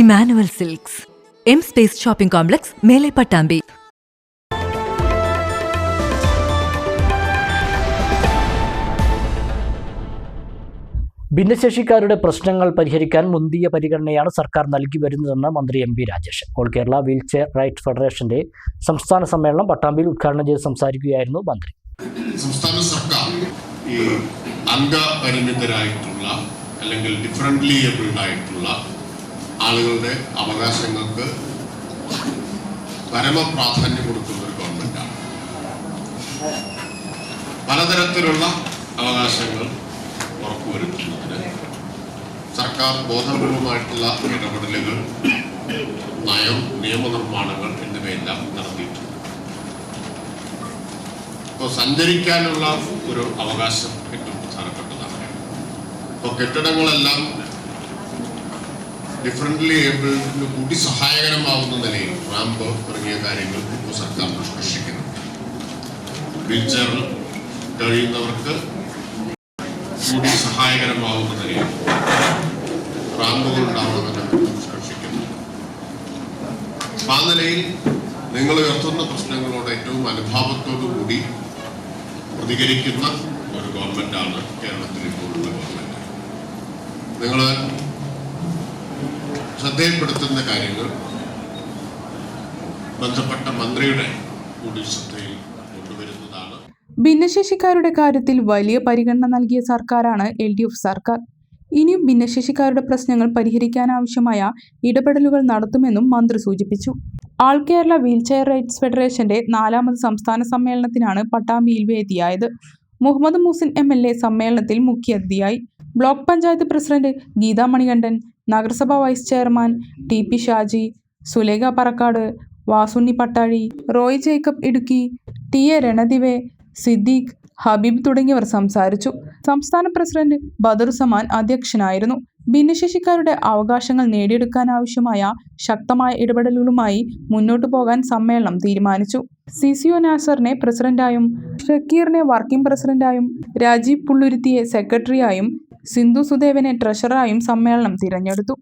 Emmanuel silks. M space shopping complex മേലെ പട്ടാമ്പി. ഭിന്നശേഷിക്കാരുടെ പ്രശ്നങ്ങൾ പരിഹരിക്കാൻ മുന്തിയ പരിഗണനയാണ് സർക്കാർ നൽകി വരുന്നതെന്ന് മന്ത്രി M P Rajesh. All Kerala wheelchair right ഫെഡറേഷന്റെ സംസ്ഥാന സമ്മേളനം പട്ടാമ്പിയിൽ ഉദ്ഘാടനം ചെയ്ത് സംസാരിക്കുകയായിരുന്നു മന്ത്രി. സംസ്ഥാന സർക്കാർ ഈ അംഗപരിമിതരായിട്ടുള്ള അല്ലെങ്കിൽ ഡിഫറന്റ്ലി ഏബിൾഡ് ആയിട്ടുള്ള ആളുകളുടെ അവകാശങ്ങൾക്ക് പരമപ്രാധാന്യം കൊടുക്കുന്ന ഒരു ഗവൺമെന്റാണ് പലതരത്തിലുള്ള അവകാശങ്ങൾ ഉറപ്പുവരുത്തുന്നതിന് സർക്കാർ ബോധപൂർവമായിട്ടുള്ള ഇടപെടലുകൾ നയം നിയമനിർമ്മാണങ്ങൾ എന്നിവയെല്ലാം നടത്തിയിട്ടുണ്ട്. ഇപ്പോൾ സഞ്ചരിക്കാനുള്ള ഒരു അവകാശം ഏറ്റവും പ്രധാനപ്പെട്ടതാണ്. ഇപ്പോൾ കെട്ടിടങ്ങളെല്ലാം ഡിഫറന്റ്ലി ഏബിളിന് കൂടി സഹായകരമാവുന്ന നിലയിൽ റാമ്പ് തുടങ്ങിയ കാര്യങ്ങൾ ഇപ്പോൾ സർക്കാർ നിഷ്കർഷിക്കുന്നു വീൽചെയറിൽ കഴിയുന്നവർക്ക് കൂടി സഹായകരമാവുന്ന നിലയിൽ റാമ്പുകൾ ഉണ്ടാവണമെന്ന് നിഷ്കർഷിക്കുന്നു ആ നിലയിൽ നിങ്ങൾ ഉയർത്തുന്ന പ്രശ്നങ്ങളോട് ഏറ്റവും അനുഭാവത്തോടു കൂടി പ്രതികരിക്കുന്ന ഒരു ഗവൺമെന്റാണ് കേരളത്തിൽ ഇപ്പോഴുള്ള ഗവൺമെന്റ് നിങ്ങൾ ശ്രദ്ധയിൽപ്പെടുത്തുന്ന കാര്യങ്ങൾ ബന്ധപ്പെട്ട മന്ത്രിയുടെ കൂടി ശ്രദ്ധയിൽ കൊണ്ടുവരുന്നതാണ്. ഭിന്നശേഷിക്കാരുടെ കാര്യത്തിൽ വലിയ പരിഗണന നൽകിയ സർക്കാരാണ് എൽ ഡി എഫ് സർക്കാർ. ഇനിയും ഭിന്നശേഷിക്കാരുടെ പ്രശ്നങ്ങൾ പരിഹരിക്കാനാവശ്യമായ ഇടപെടലുകൾ നടത്തുമെന്നും മന്ത്രി സൂചിപ്പിച്ചു. ആൾ കേരള വീൽചെയർ റൈറ്റ്സ് ഫെഡറേഷന്റെ നാലാമത് സംസ്ഥാന സമ്മേളനത്തിനാണ് പട്ടാമ്പിയിൽ വേദിയായത്. Muhammad Muhsin M L A സമ്മേളനത്തിൽ മുഖ്യാതിഥിയായി. ബ്ലോക്ക് പഞ്ചായത്ത് പ്രസിഡന്റ് ഗീതാ മണികണ്ഠൻ നഗരസഭാ vice chairman T P Shaji Sulekha Parakkad Vasunni Pattazhi Roy Jacob Idukki T A Ranadive Siddique Habeeb തുടങ്ങിയവർ സംസാരിച്ചു. സംസ്ഥാന പ്രസിഡന്റ് ബദറുസമാൻ അധ്യക്ഷനായിരുന്നു. ഭിന്നശേഷിക്കാരുടെ അവകാശങ്ങൾ നേടിയെടുക്കാനാവശ്യമായ ശക്തമായ ഇടപെടലുകളുമായി മുന്നോട്ടു പോകാൻ സമ്മേളനം തീരുമാനിച്ചു. സി സി ഒ നാസറിനെ പ്രസിഡന്റായും ഷക്കീറിനെ വർക്കിംഗ് പ്രസിഡന്റായും രാജീവ് പുള്ളുരുത്തിയെ സെക്രട്ടറിയായും സിന്ധു സുദേവനെ ട്രഷററായും സമ്മേളനം തിരഞ്ഞെടുത്തു.